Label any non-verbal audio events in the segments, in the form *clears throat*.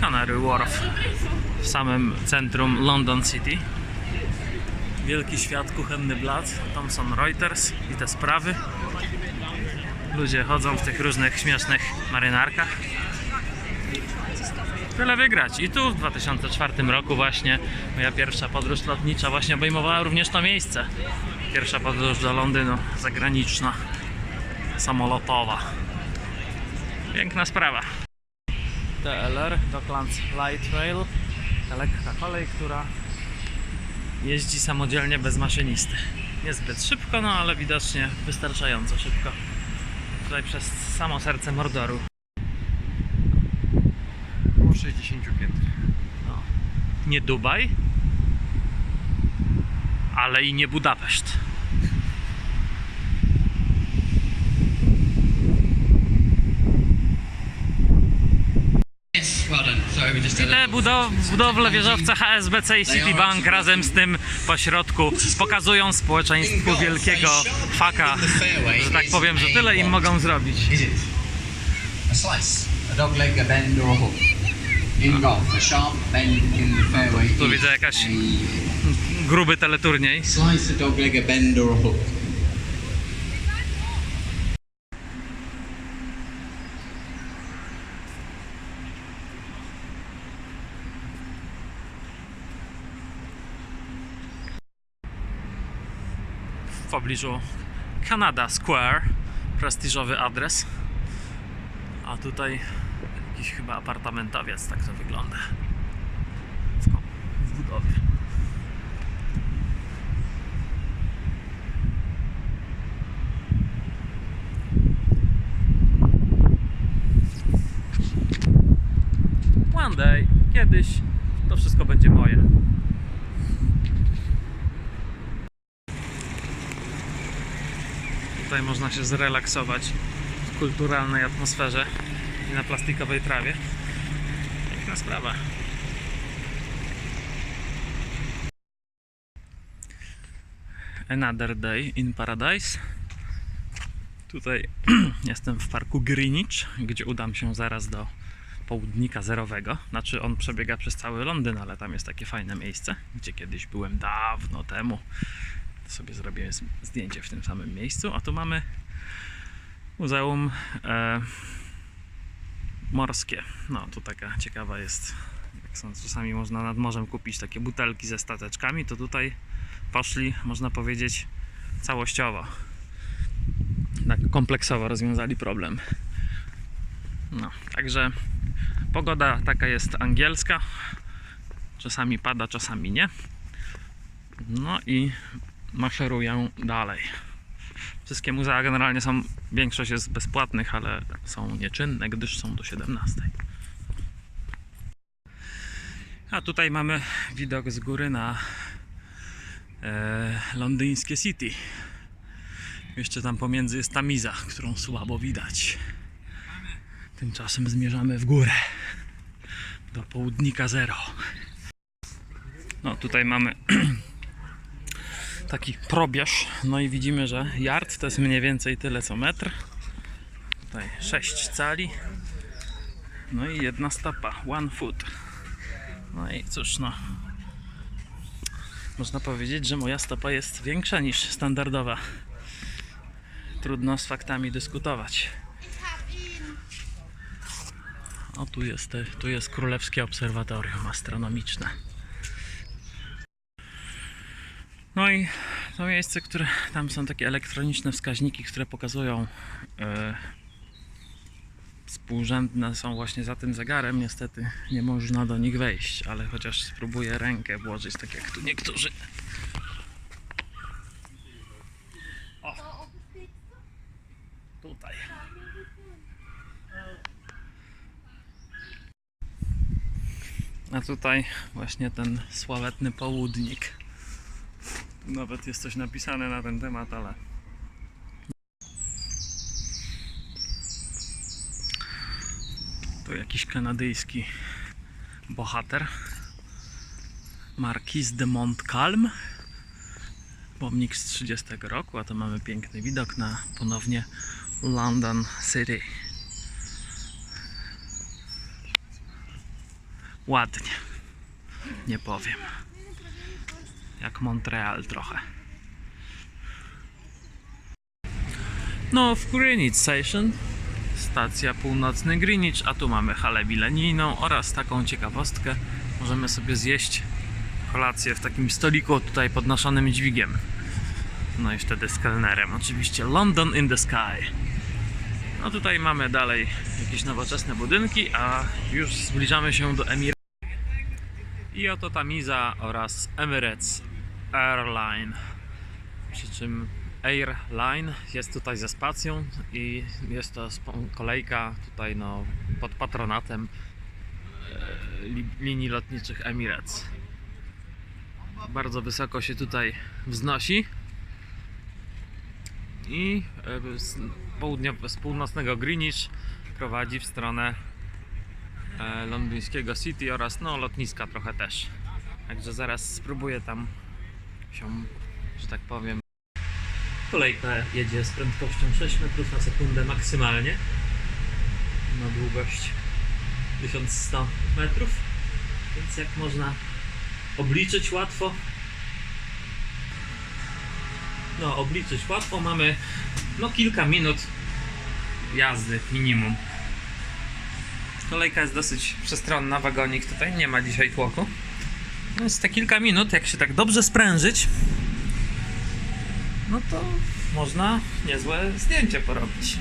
Canary Wharf w samym centrum London City. Wielki świat, kuchenny blat, Thomson Reuters i te sprawy. Ludzie chodzą w tych różnych śmiesznych marynarkach. Tyle wygrać. I tu w 2004 roku właśnie moja pierwsza podróż lotnicza właśnie obejmowała również to miejsce. Pierwsza podróż do Londynu zagraniczna, samolotowa. Piękna sprawa. DLR, Docklands Light Rail, ta lekka kolej, która jeździ samodzielnie bez maszynisty. Niezbyt szybko, no ale widocznie wystarczająco szybko. Tutaj przez samo serce Mordoru. Około 60 piętr. No. Nie Dubaj, ale i nie Budapeszt. Te budow budowle wieżowce HSBC i Citibank razem z tym pośrodku pokazują społeczeństwu wielkiego faka, że tak powiem, że tyle im mogą zrobić. A slice, a dog leg, a bend or a hook. In golf, a sharp bend in the fairway. Tu widzę jakaś gruby teleturniej. Slice, a dog leg, a bend or a hook. w pobliżu Canada Square, prestiżowy adres. A tutaj jakiś chyba apartamentowiec, tak to wygląda. W budowie. One day, kiedyś, to wszystko będzie moje. Tutaj można się zrelaksować w kulturalnej atmosferze i na plastikowej trawie. Piękna sprawa. Another day in paradise. Tutaj *clears throat* jestem w parku Greenwich, gdzie udam się zaraz do południka zerowego. Znaczy on przebiega przez cały Londyn, ale tam jest takie fajne miejsce, gdzie kiedyś byłem dawno temu sobie zrobiłem z- zdjęcie w tym samym miejscu. A tu mamy Muzeum e, Morskie. No, tu taka ciekawa jest, jak są czasami można nad morzem kupić takie butelki ze stateczkami, to tutaj poszli, można powiedzieć, całościowo. Tak kompleksowo rozwiązali problem. No, także pogoda taka jest angielska. Czasami pada, czasami nie. No i maszeruję dalej. Wszystkie muzea generalnie są, większość jest bezpłatnych, ale są nieczynne, gdyż są do 17. A tutaj mamy widok z góry na e, londyńskie City. Jeszcze tam pomiędzy jest Tamiza, którą słabo widać. Tymczasem zmierzamy w górę do południka zero. No tutaj mamy *clears throat* taki probierz. No i widzimy, że yard to jest mniej więcej tyle co metr. Tutaj 6 cali. No i jedna stopa, one foot. No i cóż no. Można powiedzieć, że moja stopa jest większa niż standardowa. Trudno z faktami dyskutować. O tu jest, tu jest Królewskie Obserwatorium Astronomiczne. No i to miejsce, które tam są takie elektroniczne wskaźniki, które pokazują e, współrzędne są właśnie za tym zegarem. Niestety nie można do nich wejść, ale chociaż spróbuję rękę włożyć, tak jak tu niektórzy. O! Tutaj. A tutaj właśnie ten sławetny południk. Nawet jest coś napisane na ten temat, ale. To jakiś kanadyjski bohater. Marquis de Montcalm. Pomnik z 30 roku, a to mamy piękny widok na ponownie London City. ładnie. Nie powiem. Jak Montreal trochę. No, w Greenwich Station stacja północny Greenwich, a tu mamy halę milenijną oraz taką ciekawostkę. Możemy sobie zjeść kolację w takim stoliku tutaj podnoszonym dźwigiem. No i wtedy z kelnerem. Oczywiście London in the Sky. No tutaj mamy dalej jakieś nowoczesne budynki, a już zbliżamy się do Emir. I oto Tamiza oraz Emirates Airline. Przy czym Airline jest tutaj ze spacją i jest to kolejka tutaj no, pod patronatem e, li, linii lotniczych Emirates. Bardzo wysoko się tutaj wznosi i e, z, południo, z północnego Greenwich prowadzi w stronę e, londyńskiego City oraz no, lotniska trochę też. Także zaraz spróbuję tam się, że tak powiem. Kolejka jedzie z prędkością 6 metrów na sekundę maksymalnie. Ma długość 1100 metrów, więc jak można obliczyć łatwo. No, obliczyć łatwo. Mamy no kilka minut jazdy minimum. Kolejka jest dosyć przestronna, wagonik tutaj nie ma dzisiaj tłoku. No jest te kilka minut, jak się tak dobrze sprężyć, no to można niezłe zdjęcie porobić.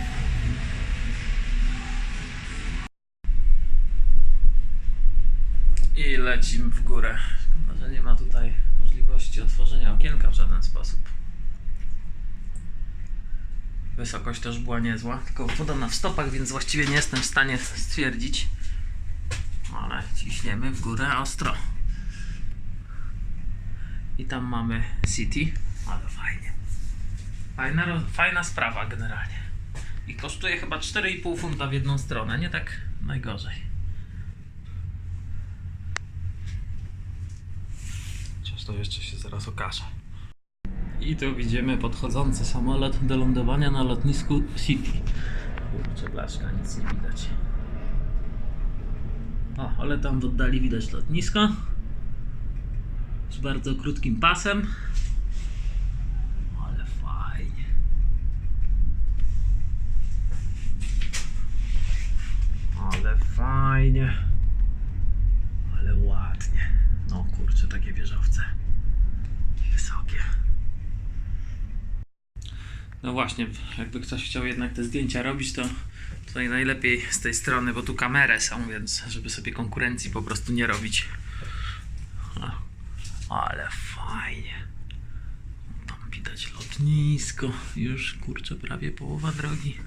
I lecimy w górę. Chyba, że nie ma tutaj możliwości otworzenia okienka w żaden sposób. Wysokość też była niezła, tylko podana w stopach, więc właściwie nie jestem w stanie stwierdzić. Ale ciśniemy w górę ostro. I tam mamy City, ale fajnie. Fajna, fajna sprawa generalnie. I kosztuje chyba 4,5 funta w jedną stronę, nie tak najgorzej. Chociaż to jeszcze się zaraz okaże. I tu widzimy podchodzący samolot do lądowania na lotnisku City. Kurczę, blaszka, nic nie widać. O, ale tam w oddali widać lotnisko. Z bardzo krótkim pasem. Ale fajnie. Ale fajnie. Ale ładnie. No kurczę, takie wieżowce. Wysokie. No właśnie, jakby ktoś chciał jednak te zdjęcia robić, to tutaj najlepiej z tej strony, bo tu kamery są, więc żeby sobie konkurencji po prostu nie robić. Ale fajnie. Tam widać lotnisko. Już kurczę, prawie połowa drogi.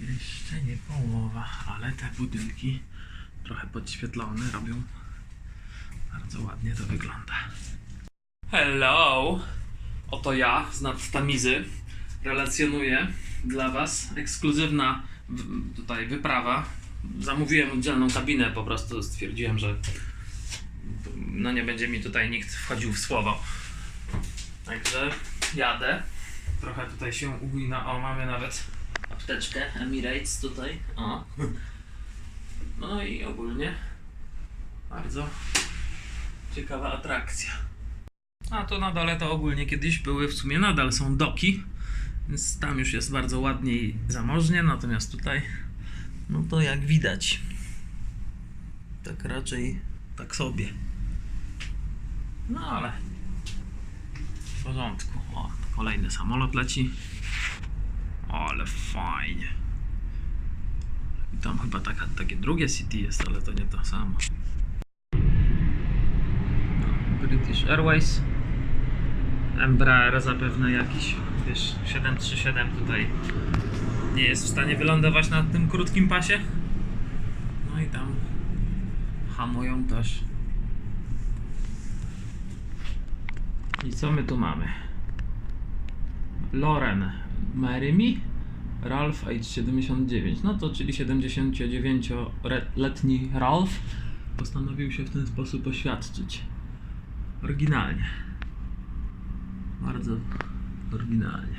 Jeszcze nie połowa, ale te budynki trochę podświetlone robią. Bardzo ładnie to wygląda. Hello! Oto ja z nad Tamizy relacjonuję dla Was ekskluzywna tutaj wyprawa. Zamówiłem oddzielną kabinę, po prostu stwierdziłem, że no nie będzie mi tutaj nikt wchodził w słowo. Także jadę. Trochę tutaj się ugina. O, mamy nawet apteczkę Emirates tutaj. O. No i ogólnie bardzo ciekawa atrakcja. A to na dole to ogólnie kiedyś były, w sumie nadal są doki, więc tam już jest bardzo ładnie i zamożnie, natomiast tutaj, no to jak widać, tak raczej tak sobie. No ale w porządku. O, kolejny samolot leci. Ale fajnie. I tam chyba taka, takie drugie City jest, ale to nie to samo. British Airways. Embraer zapewne jakiś, wiesz, 737 tutaj nie jest w stanie wylądować na tym krótkim pasie. No i tam hamują też. I co my tu mamy? Loren Merimi Ralph Age 79. No to czyli 79-letni Ralph postanowił się w ten sposób oświadczyć. Oryginalnie. Bardzo oryginalnie.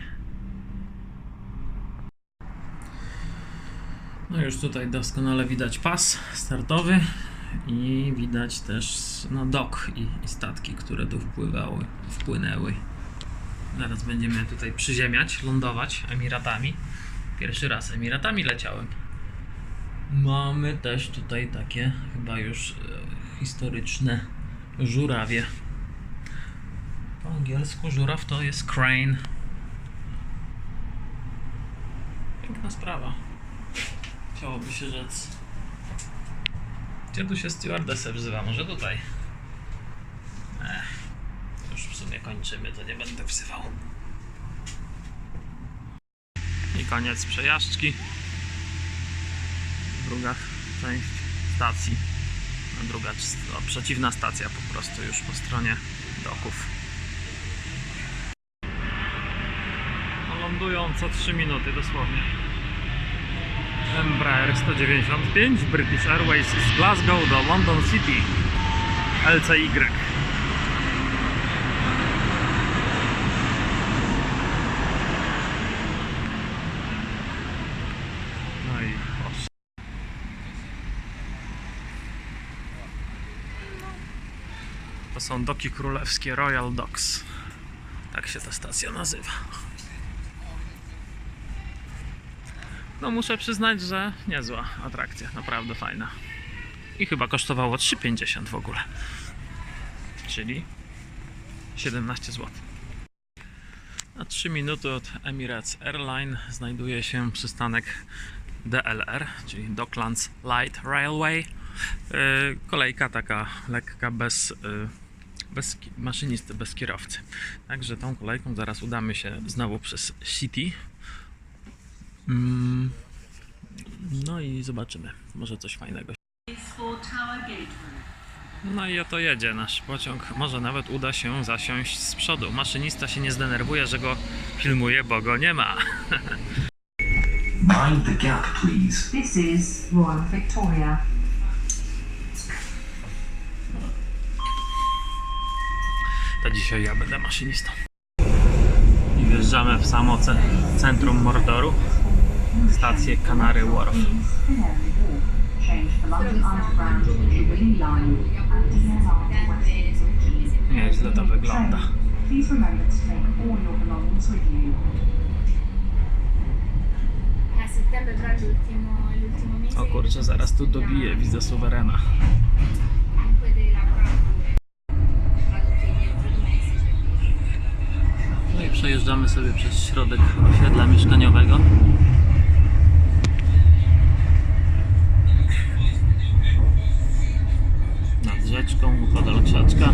No już tutaj doskonale widać pas startowy i widać też no, dok i, i statki, które tu wpływały, wpłynęły. Zaraz będziemy tutaj przyziemiać, lądować Emiratami. Pierwszy raz Emiratami leciałem. Mamy też tutaj takie chyba już e, historyczne żurawie. Po angielsku żuraw to jest crane. Piękna sprawa. Chciałoby się rzec. Gdzie tu się stewardessę wzywa? Może tutaj? Ech, już w sumie kończymy, to nie będę wzywał. I koniec przejażdżki. Druga część stacji. Druga, przeciwna stacja po prostu już po stronie doków. No, lądują co 3 minuty dosłownie. Embraer 195 British Airways z Glasgow do London City LCY. No i proszę. To są doki królewskie Royal Docks. Tak się ta stacja nazywa. No muszę przyznać, że niezła atrakcja, naprawdę fajna. I chyba kosztowało 3,50 w ogóle. Czyli 17 zł. Na 3 minuty od Emirates Airline znajduje się przystanek DLR, czyli Docklands Light Railway. Yy, Kolejka taka lekka, bez, yy, bez maszynisty, bez kierowcy. Także tą kolejką zaraz udamy się znowu przez City. Mm, No i zobaczymy, może coś fajnego. No i oto jedzie nasz pociąg. Może nawet uda się zasiąść z przodu. Maszynista się nie zdenerwuje, że go filmuje, bo go nie ma. *laughs* Mind the gap, please. This is Royal Victoria. To dzisiaj ja będę maszynistą. I wjeżdżamy w samo ce- centrum Mordoru. Stację Canary Wharf. Nieźle to wygląda. O kurczę, zaraz tu dobiję, widzę suwerena. No i przejeżdżamy sobie przez środek osiedla mieszkaniowego. nad rzeczką, podal krzaczka.